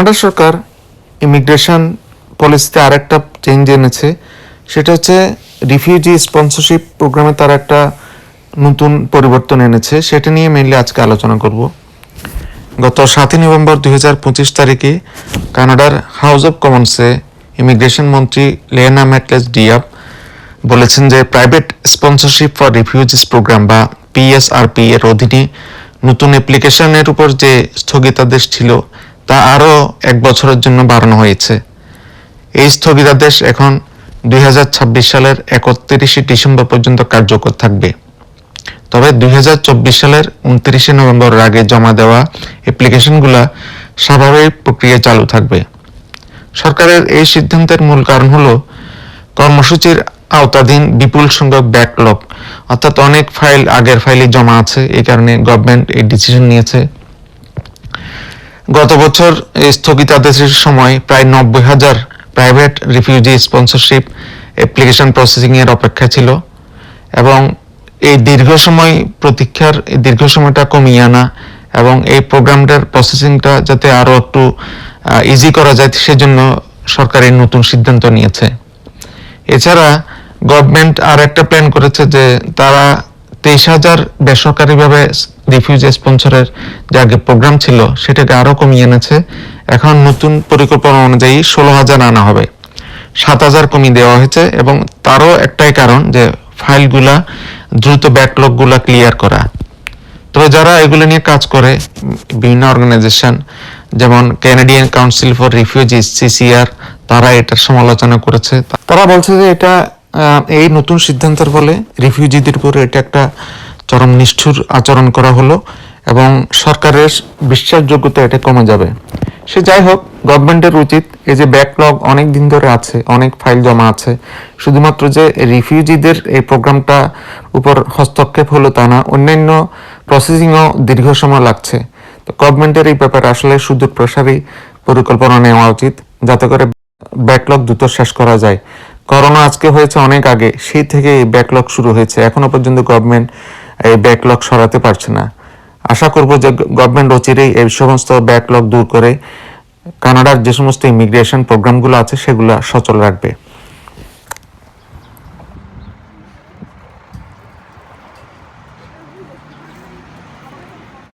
Canada সরকার immigration পলিসিতে আরেকটা change এনেছে। সেটা হচ্ছে রিফিউজি স্পন্সরশিপ প্রোগ্রামে তারা একটা নতুন পরিবর্তন এনেছে। সেটা নিয়ে মেনলি আজকে আলোচনা করব। গত সাতই নভেম্বর দুই হাজার পঁচিশ তারিখে কানাডার হাউস অব কমন্সে ইমিগ্রেশন মন্ত্রী লেনা ম্যাটলেস ডিয়াব বলেছেন যে private sponsorship for refugees program বা পিএসআরপি এর অধীনে নতুন অ্যাপ্লিকেশনের উপর যে স্থগিতাদেশ ছিল তা আরও এক বছরের জন্য বাড়ানো হয়েছে। এই স্থগিতাদেশ এখন দুই হাজার ছাব্বিশ সালের একত্রিশে ডিসেম্বর পর্যন্ত কার্যকর থাকবে। তবে দুই হাজার চব্বিশ সালের উনত্রিশে নভেম্বরের আগে জমা দেওয়া অ্যাপ্লিকেশনগুলো স্বাভাবিক প্রক্রিয়া চালু থাকবে। সরকারের এই সিদ্ধান্তের মূল কারণ হলো কর্মসূচির আওতাধীন বিপুল সংখ্যক ব্যাকলগ, অর্থাৎ অনেক ফাইল আগের ফাইলে জমা আছে, এই কারণে গভর্নমেন্ট এই ডিসিশন নিয়েছে। গত বছর স্থগিতাদেশের সময় প্রায় নব্বই হাজার প্রাইভেট রিফিউজি স্পন্সরশিপ অ্যাপ্লিকেশন প্রসেসিংয়ের অপেক্ষা ছিল এবং এই দীর্ঘ সময় প্রতীক্ষার, এই দীর্ঘ সময়টা কমিয়ে আনা এবং এই প্রোগ্রামটার প্রসেসিংটা যাতে আরও একটু ইজি করা যায় সেজন্য সরকার এই নতুন সিদ্ধান্ত নিয়েছে। এছাড়া গভর্নমেন্ট আর একটা প্ল্যান করেছে যে তারা তেইশ হাজার বেসরকারিভাবে রিফিউজি স্পন্সরের যে আগে প্রোগ্রাম ছিল, সেটাকে আরও কমিয়ে এনেছে। এখন নতুন পরিকল্পনা অনুযায়ী ষোলো হাজার আনা হবে। সাত হাজার কমিয়ে দেওয়া হয়েছে এবং তারও একটাই কারণ যে ফাইলগুলা, দ্রুত ব্যাকলগগুলা ক্লিয়ার করা। তবে যারা এগুলো নিয়ে কাজ করে, বিভিন্ন অর্গানাইজেশন যেমন Canadian Council for Refugees CCR তারা এটার সমালোচনা করেছে। তারা বলছে যে এটা এই নতুন সিদ্ধান্তের ফলে রিফিউজিদের উপর এটা একটা চরম নিষ্ঠুর আচরণ করা হলো এবং সরকারের বিশ্বাসযোগ্যতা এটা কমে যাবে। সে যাই হোক গভর্নমেন্টের উচিত এই যে ব্যাকলগ অনেক দিন ধরে আছে, অনেক ফাইল জমা আছে, শুধুমাত্র যে রিফিউজিদের এই প্রোগ্রামটা উপর হস্তক্ষেপ হলো তা না, অন্যান্য প্রসেসিংও দীর্ঘ সময় লাগছে। তো গভর্নমেন্টের এই ব্যাপারে আসলে সুদূর প্রসারী পরিকল্পনা নেওয়া উচিত, যাতে করে ব্যাকলগ দ্রুত শেষ করা যায়। করোনা আজকে হয়েছে অনেক আগে, সেই থেকে এই ব্যাকলগ শুরু হয়েছে। এখনও পর্যন্ত গভর্নমেন্ট এই ব্যাকলগ সরাতে পারছে না। আশা করব যে গভর্নমেন্ট অচিরেই এই সমস্ত ব্যাকলগ দূর করে কানাডার যে সমস্ত ইমিগ্রেশন প্রোগ্রামগুলো আছে সেগুলো সচল রাখবে।